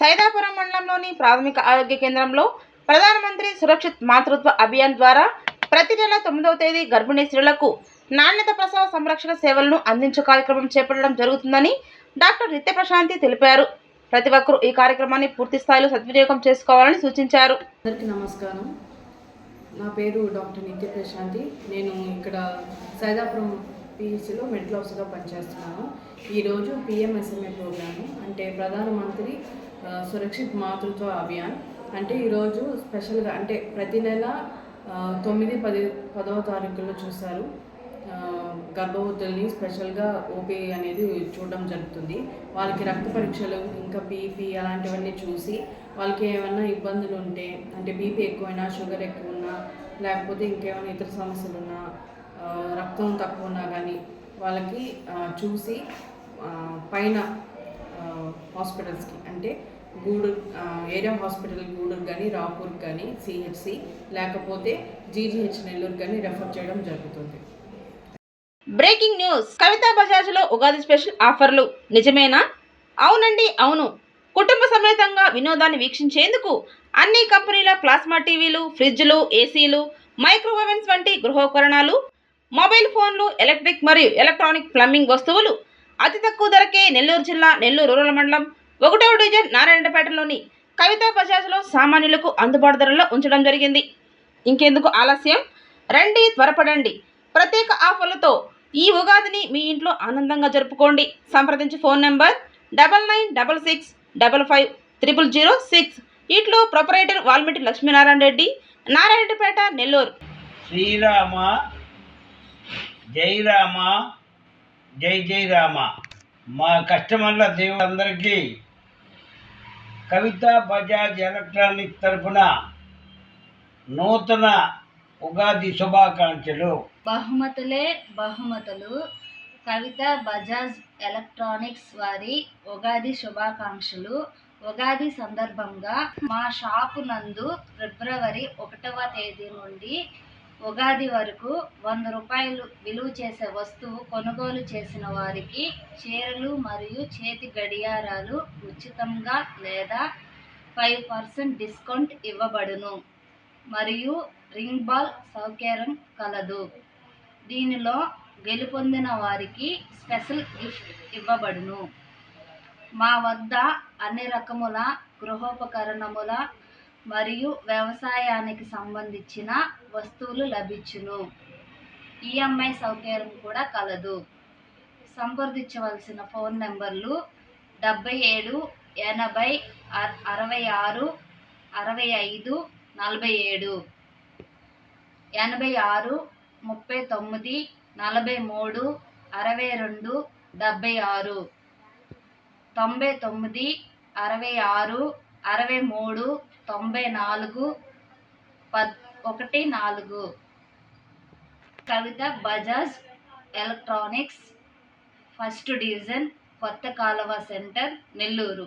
సైదాపురం మండలంలోని ప్రాథమిక ఆరోగ్య కేంద్రంలో ప్రధానమంత్రి సురక్షిత్ మాతృత్వ అభియాన్ ద్వారా ప్రతి నెల తొమ్మిదవ తేదీ గర్భిణీ స్త్రీలకు నాణ్యత ప్రసవ సంరక్షణ సేవలను అందించే కార్యక్రమం చేపట్టడం జరుగుతుందని డాక్టర్ నిత్య ప్రశాంతి తెలిపారు. ప్రతి ఒక్కరూ ఈ కార్యక్రమాన్ని పూర్తి స్థాయిలో సద్వినియోగం చేసుకోవాలని సూచించారు. అందరికీ నమస్కారం. నా పేరు డాక్టర్ నిత్య ప్రశాంతి నేను ఇక్కడ సైదాపురం పిహెచ్సిలో మెడికల్ ఆఫీసర్గా పనిచేస్తున్నాను. ఈరోజు పిఎంఎస్ఎంఏ ప్రోగ్రాము. అంటే ప్రధానమంత్రి సురక్షిత్ మాతృత్వ అభియాన్. అంటే ఈరోజు స్పెషల్గా అంటే ప్రతి నెల తొమ్మిది పది పదవ తారీఖుల్లో చూస్తారు గర్భవతుల్ని స్పెషల్గా ఓపీ అనేది చూడడం జరుగుతుంది. వాళ్ళకి రక్త పరీక్షలు ఇంకా బీపీ అలాంటివన్నీ చూసి వాళ్ళకి ఏమైనా ఇబ్బందులు ఉంటే అంటే బీపీ ఎక్కువైనా షుగర్ ఎక్కువ ఉన్నా లేకపోతే ఇంకేమైనా ఇతర సమస్యలు ఉన్నా రక్తం తక్కువ ఉన్నా కానీ వాళ్ళకి చూసి పైన హాస్పిటల్స్కి. అంటే గూడూరు ఏరియా హాస్పిటల్ గూడూరు కానీ రాపూర్ కానీ సిహెచ్సి లేకపోతే జీజీహెచ్ నెల్లూరు కానీ రెఫర్ చేయడం జరుగుతుంది. Breaking news. కవితా బజాజ్లో ఉగాది స్పెషల్ ఆఫర్లు. నిజమేనా? అవునండి అవును. కుటుంబ సమేతంగా వినోదాన్ని వీక్షించేందుకు అన్ని కంపెనీల ప్లాస్మా టీవీలు ఫ్రిడ్జ్లు ఏసీలు మైక్రోవేవెన్స్ వంటి గృహోపకరణాలు మొబైల్ ఫోన్లు ఎలక్ట్రిక్ మరియు ఎలక్ట్రానిక్ ప్లంబింగ్ వస్తువులు అతి తక్కువ ధరకే నెల్లూరు జిల్లా నెల్లూరు రూరల్ మండలం ఒకటవ డివిజన్ నారాయణపేటలోని కవితా బజాజ్లో సామాన్యులకు అందుబాటు ధరలో ఉంచడం జరిగింది. ఇంకెందుకు ఆలస్యం? రండి త్వరపడండి. ప్రత్యేక ఆఫర్లతో ఈ ఉగాదిని మీ ఇంట్లో ఆనందంగా జరుపుకోండి. సంప్రదించి phone number double nine double six double five triple zero six. ఇట్లో ప్రొపరేటర్ వాల్మీటి లక్ష్మీనారాయణ రెడ్డి నారాయణపేట నెల్లూరు. శ్రీరామ జయరామ జై జై రామ. మా కస్టమర్ల దేవులందరికీ కవిత బజాజ్ ఎలక్ట్రానిక్ తరఫున నూతన ఉగాది శుభాకాంక్షలు. బహుమతులే బహుమతులు. కవిత బజాజ్ ఎలక్ట్రానిక్స్ వారి ఉగాది శుభాకాంక్షలు. ఉగాది సందర్భంగా మా షాపు నందు ఫిబ్రవరి ఒకటవ తేదీ నుండి ఉగాది వరకు వంద రూపాయలు విలువ చేసే వస్తువు కొనుగోలు చేసిన వారికి చీరలు మరియు చేతి గడియారాలు ఉచితంగా లేదా ఫైవ్ పర్సెంట్ డిస్కౌంట్ ఇవ్వబడును. మరియు రింగ్ బాల్ సౌకర్యం కలదు. దీనిలో గెలుపొందిన వారికి స్పెషల్ గిఫ్ట్ ఇవ్వబడును. మా వద్ద అన్ని రకముల గృహోపకరణముల మరియు వ్యవసాయానికి సంబంధించిన వస్తువులు లభించును. ఈఎంఐ సౌకర్యం కూడా కలదు. సంప్రదించవలసిన ఫోన్ నెంబర్లు డెబ్బై ఏడు ఎనభై అరవై ఆరు అరవై ఐదు నలభై ఏడు. ఎనభై ఆరు ముప్పై తొమ్మిది నలభై మూడు అరవై రెండు డెబ్బై ఆరు. తొంభై తొమ్మిది అరవై ఆరు అరవై మూడు తొంభై నాలుగు పద్ ఒకటి నాలుగు. Kavitha Bajaj electronics first division కొత్త కాలువ సెంటర్ నెల్లూరు.